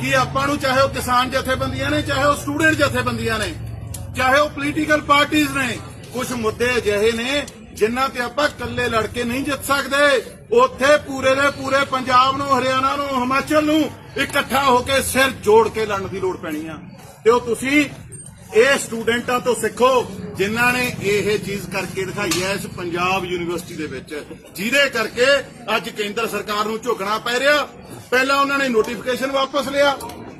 ਕਿ ਆਪਾਂ ਨੂੰ ਚਾਹੇ ਉਹ ਕਿਸਾਨ ਜਥੇਬੰਦੀਆਂ ਨੇ, ਚਾਹੇ ਉਹ ਸਟੂਡੈਂਟ ਜਥੇਬੰਦੀਆਂ ਨੇ, ਚਾਹੇ ਉਹ ਪੋਲੀਟੀਕਲ ਪਾਰਟੀਆਂ ਨੇ ਕੁਝ ਮੁੱਦੇ ਅਜਿਹੇ ਨੇ ਜਿਨ੍ਹਾਂ ਤੇ ਆਪਾਂ ਇਕੱਲੇ ਲੜ ਕੇ ਨਹੀਂ ਜਿੱਤ ਸਕਦੇ। ਉੱਥੇ ਪੂਰੇ ਦੇ ਪੂਰੇ ਪੰਜਾਬ ਨੂੰ, ਹਰਿਆਣਾ ਨੂੰ, ਹਿਮਾਚਲ ਨੂੰ ਇਕੱਠਾ ਹੋ ਕੇ ਸਿਰ ਜੋੜ ਕੇ ਲੜਨ ਦੀ ਲੋੜ ਪੈਣੀ ਆ। ਤੇ ਉਹ ਤੁਸੀਂ ਇਹ ਸਟੂਡੈਂਟਾਂ ਤੋਂ ਸਿੱਖੋ ਜਿਨ੍ਹਾਂ ਨੇ ਇਹ ਚੀਜ਼ ਕਰਕੇ ਦਿਖਾਈ ਹੈ ਇਸ ਪੰਜਾਬ ਯੂਨੀਵਰਸਿਟੀ ਦੇ ਵਿੱਚ ਜਿਹਦੇ ਕਰਕੇ ਅੱਜ ਕੇਂਦਰ ਸਰਕਾਰ ਨੂੰ ਝੁਕਣਾ ਪੈ ਰਿਹਾ। ਪਹਿਲਾਂ ਉਹਨਾਂ ਨੇ ਨੋਟੀਫਿਕੇਸ਼ਨ ਵਾਪਸ ਲਿਆ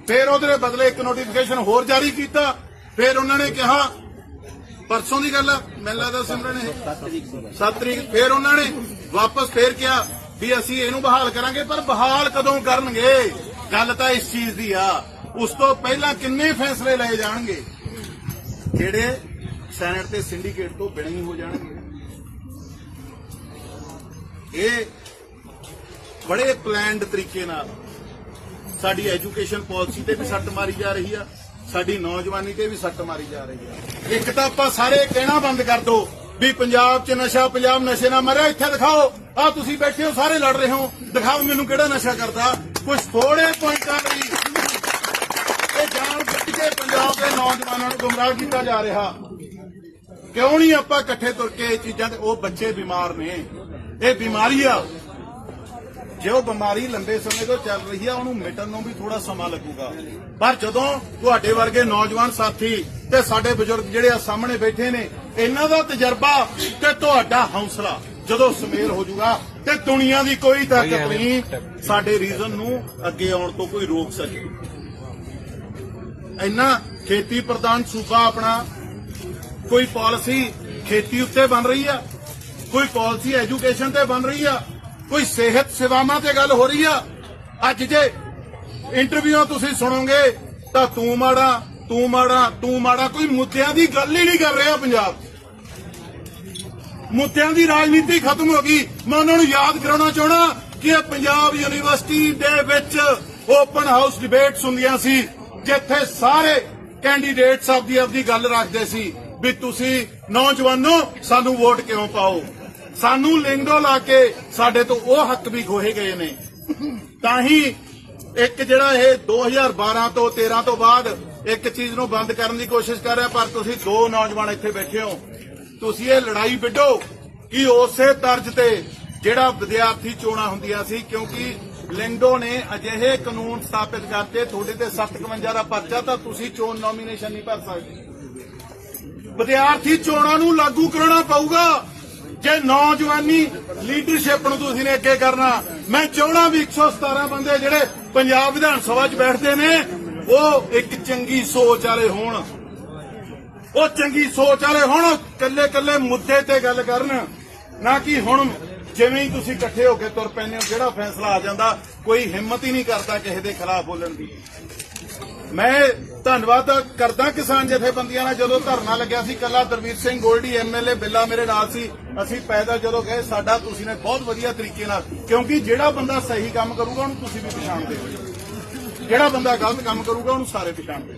ਫਿਰ ਉਹਦੇ ਬਦਲੇ ਇੱਕ ਨੋਟੀਫਿਕੇਸ਼ਨ ਹੋਰ ਜਾਰੀ ਕੀਤਾ ਫਿਰ ਉਹਨਾਂ ਨੇ ਕਿਹਾ ਪਰਸੋਂ ਦੀ ਗੱਲ ਆ ਮੈਨੂੰ ਲੱਗਦਾ ਸਿਮਰਨ ਇਹ 7 ਤਰੀਕ ਫਿਰ ਉਹਨਾਂ ਨੇ ਵਾਪਸ ਫੇਰ ਕਿਹਾ ਵੀ ਅਸੀਂ ਇਹਨੂੰ ਬਹਾਲ ਕਰਾਂਗੇ ਪਰ ਬਹਾਲ ਕਦੋਂ ਕਰਨਗੇ? ਗੱਲ ਤਾਂ ਇਸ ਚੀਜ਼ ਦੀ ਆ। ਉਸ ਤੋਂ ਪਹਿਲਾਂ ਕਿੰਨੇ ਫੈਸਲੇ ਲਏ ਜਾਣਗੇ? ਜਿਹੜੇ ਸੈਨੇਟ ਤੇ ਸਿੰਡੀਕੇਟ ਤੋਂ ਬਿਨਾਂ ਹੀ ਹੋ ਜਾਣਗੇ? ਇਹ ਬੜੇ ਪਲਾਨਡ ਤਰੀਕੇ ਨਾਲ ਸਾਡੀ ਐਜੂਕੇਸ਼ਨ ਪਾਲਿਸੀ ਤੇ ਵੀ ਸੱਟ ਮਾਰੀ ਜਾ ਰਹੀ ਆ, ਸਾਡੀ ਨੌਜਵਾਨੀ ਤੇ ਵੀ ਸੱਟ ਮਾਰੀ ਜਾ ਰਹੀ ਆ। ਇੱਕ ਤਾਂ ਆਪਾਂ ਸਾਰੇ ਕਹਿਣਾ ਬੰਦ ਕਰ ਦੋ ਵੀ ਪੰਜਾਬ 'ਚ ਨਸ਼ਾ, ਪੰਜਾਬ ਨਸ਼ੇ ਨਾਲ ਮਰਿਆ, ਇੱਥੇ ਦਿਖਾਓ। ਆ ਤੁਸੀਂ ਬੈਠੇ ਹੋ, ਸਾਰੇ ਲੜ ਰਹੇ ਹੋ। ਦਿਖਾਓ ਮੈਨੂੰ ਕਿਹੜਾ ਨਸ਼ਾ ਕਰਦਾ। ਕੁਝ ਥੋੜੇ ਪੁਆਇੰਟਾਂ ਲਈ ਇਹ ਜਾਣ ਬੁੱਝ ਕੇ ਪੰਜਾਬ ਦੇ ਨੌਜਵਾਨਾਂ ਨੂੰ ਗੁੰਮਰਾਹ ਕੀਤਾ ਜਾ ਰਿਹਾ। ਕਿਉਂ ਨਹੀਂ ਆਪਾਂ ਇਕੱਠੇ ਤੁਰ ਕੇ ਇਹ ਚੀਜ਼ਾਂ ਤੇ ਉਹ ਬੱਚੇ ਬਿਮਾਰ ਨੇ। ਇਹ ਬਿਮਾਰੀ ਆ। ਜੇ ਉਹ ਬਿਮਾਰੀ ਲੰਬੇ ਸਮੇਂ ਤੋਂ ਚੱਲ ਰਹੀ ਆ ਉਹਨੂੰ ਮਿਟਣ ਨੂੰ ਵੀ ਥੋੜਾ ਸਮਾਂ ਲੱਗੂਗਾ। ਪਰ ਜਦੋਂ ਤੁਹਾਡੇ ਵਰਗੇ ਨੌਜਵਾਨ ਸਾਥੀ ਤੇ ਸਾਡੇ ਬਜ਼ੁਰਗ ਜਿਹੜੇ ਆ ਸਾਹਮਣੇ ਬੈਠੇ ਨੇ ਇਹਨਾਂ ਦਾ ਤਜਰਬਾ ਤੇ ਤੁਹਾਡਾ ਹੌਸਲਾ ਜਦੋਂ ਸਮੇਲ ਹੋ ਜਾਊਗਾ ਤੇ ਦੁਨੀਆ ਦੀ ਕੋਈ ਤਾਕਤ ਨਹੀਂ ਸਾਡੇ ਰੀਜ਼ਨ ਨੂੰ ਅੱਗੇ ਆਉਣ ਤੋਂ ਕੋਈ ਰੋਕ ਸਕੇ ਇੰਨਾ ਖੇਤੀ ਪ੍ਰਧਾਨ ਸੂਬਾ ਆਪਣਾ, ਕੋਈ ਪਾਲਿਸੀ ਖੇਤੀ ਉੱਤੇ ਬਣ ਰਹੀ ਆ, ਕੋਈ ਪਾਲਿਸੀ ਐਜੂਕੇਸ਼ਨ ਤੇ ਬਣ ਰਹੀ ਆ, ਕੋਈ ਸਿਹਤ ਸੇਵਾਵਾਂ ਤੇ ਗੱਲ ਹੋ ਰਹੀ ਆ, ਅੱਜ ਜੇ ਇੰਟਰਵਿਊਆਂ ਤੁਸੀਂ ਸੁਣੋਗੇ, ਤਾਂ ਤੂੰ ਮਾੜਾ ਤੂੰ ਮਾੜਾ ਤੂੰ ਮਾੜਾ, ਕੋਈ ਮੁੱਦਿਆਂ ਦੀ ਗੱਲ ਹੀ ਨਹੀਂ ਕਰ ਰਿਹਾ ਪੰਜਾਬ। ਮੁੱਦਿਆਂ ਦੀ ਰਾਜਨੀਤੀ ਖਤਮ ਹੋ ਗਈ, ਮੈਂ ਉਹਨਾਂ ਨੂੰ ਯਾਦ ਕਰਾਉਣਾ ਚਾਹਣਾ ਕਿ ਪੰਜਾਬ ਯੂਨੀਵਰਸਿਟੀ ਦੇ ਵਿੱਚ ਓਪਨ ਹਾਊਸ ਡਿਬੇਟਸ ਹੁੰਦੀਆਂ ਸੀ। ਜਿੱਥੇ ਸਾਰੇ ਕੈਂਡੀਡੇਟਸ ਆਪਦੀ ਆਪਦੀ ਗੱਲ ਰੱਖਦੇ ਸੀ ਵੀ ਤੁਸੀਂ ਨੌਜਵਾਨੋ ਸਾਨੂੰ ਵੋਟ ਕਿਉਂ ਪਾਓ? ਸਾਨੂੰ ਲਿੰਗੋ ਲਾ ਕੇ ਸਾਡੇ ਤੋਂ ਉਹ ਹੱਕ ਵੀ ਖੋਹੇ ਗਏ ਨੇ। ਤਾਂ ਹੀ ਇੱਕ ਜਿਹੜਾ ਇਹ 2012 ਤੋਂ 13 ਤੋਂ ਬਾਅਦ ਇੱਕ ਚੀਜ਼ ਨੂੰ ਬੰਦ ਕਰਨ ਦੀ ਕੋਸ਼ਿਸ਼ ਕਰ ਰਿਹਾ, ਪਰ ਤੁਸੀਂ ਦੋ ਨੌਜਵਾਨ ਇੱਥੇ ਬੈਠੇ ਹੋ। ਤੁਸੀਂ ਇਹ ਲੜਾਈ ਵਿੱਢੋ ਕਿ ਉਸੇ ਤਰਜ਼ ਤੇ ਜਿਹੜਾ ਵਿਦਿਆਰਥੀ ਚੋਣਾਂ ਹੁੰਦੀਆਂ ਸੀ, ਕਿਉਂਕਿ ਲਿੰਡੋ ਨੇ ਅਜਿਹੇ ਕਾਨੂੰਨ ਸਥਾਪਿਤ ਕਰਤੇ, ਤੁਹਾਡੇ ਤੇ 751 ਦਾ ਪਰਚਾ, ਤਾਂ ਤੁਸੀਂ ਚੋਣ ਨੋਮੀਨੇਸ਼ਨ ਨਹੀਂ ਭਰ ਸਕਦੇ। ਵਿਦਿਆਰਥੀ ਚੋਣਾਂ ਨੂੰ ਲਾਗੂ ਕਰਾਉਣਾ ਪਊਗਾ। ਜੇ ਨੌਜਵਾਨੀ ਲੀਡਰਸ਼ਿਪ ਨੂੰ ਤੁਸੀਂ ਨੇ ਅੱਗੇ ਕਰਨਾ, ਮੈਂ ਚਾਹਣਾ ਵੀ 117 ਬੰਦੇ ਜਿਹੜੇ ਪੰਜਾਬ ਵਿਧਾਨ ਸਭਾ 'ਚ ਬੈਠਦੇ ਨੇ, ਉਹ ਇੱਕ ਚੰਗੀ ਸੋਚ ਵਾਲੇ ਹੋਣ। ਉਹ ਚੰਗੀ ਸੋਚ ਵਾਲੇ ਹੋਣ ਕੱਲੇ ਕੱਲੇ ਮੁੱਦੇ ਤੇ ਗੱਲ ਕਰਨ। ਨਾ ਕਿ ਹੁਣ ਜਿਵੇਂ ਹੀ ਤੁਸੀਂ ਇਕੱਠੇ ਹੋ ਕੇ ਤੁਰ ਪੈਂਦੇ ਹੋ, ਜਿਹੜਾ ਫੈਸਲਾ ਆ ਜਾਂਦਾ, ਕੋਈ ਹਿੰਮਤ ਹੀ ਨਹੀਂ ਕਰਦਾ ਕਿਸੇ ਦੇ ਖਿਲਾਫ ਬੋਲਣ ਦੀ। ਮੈਂ ਧੰਨਵਾਦ ਕਰਦਾ ਕਿਸਾਨ ਜਥੇਬੰਦੀਆਂ ਨਾਲ, ਜਦੋਂ ਧਰਨਾ ਲੱਗਿਆ ਸੀ ਕੱਲਾ ਦਰਵੀਰ ਸਿੰਘ ਗੋਲਡੀ ਐਮਐਲਏ ਬਿੱਲਾ ਮੇਰੇ ਨਾਲ ਸੀ। ਅਸੀਂ ਪੈਦਲ ਜਦੋਂ ਗਏ, ਸਾਡਾ, ਤੁਸੀਂ ਨੇ ਬਹੁਤ ਵਧੀਆ ਤਰੀਕੇ ਨਾਲ, ਕਿਉਂਕਿ ਜਿਹੜਾ ਬੰਦਾ ਸਹੀ ਕੰਮ ਕਰੂਗਾ, ਉਹਨੂੰ ਤੁਸੀਂ ਵੀ ਪਛਾਣਦੇ ਹੋ। ਜਿਹੜਾ ਬੰਦਾ ਗਲਤ ਕੰਮ ਕਰੂਗਾ, ਉਹਨੂੰ ਸਾਰੇ ਪਛਾਣਦੇ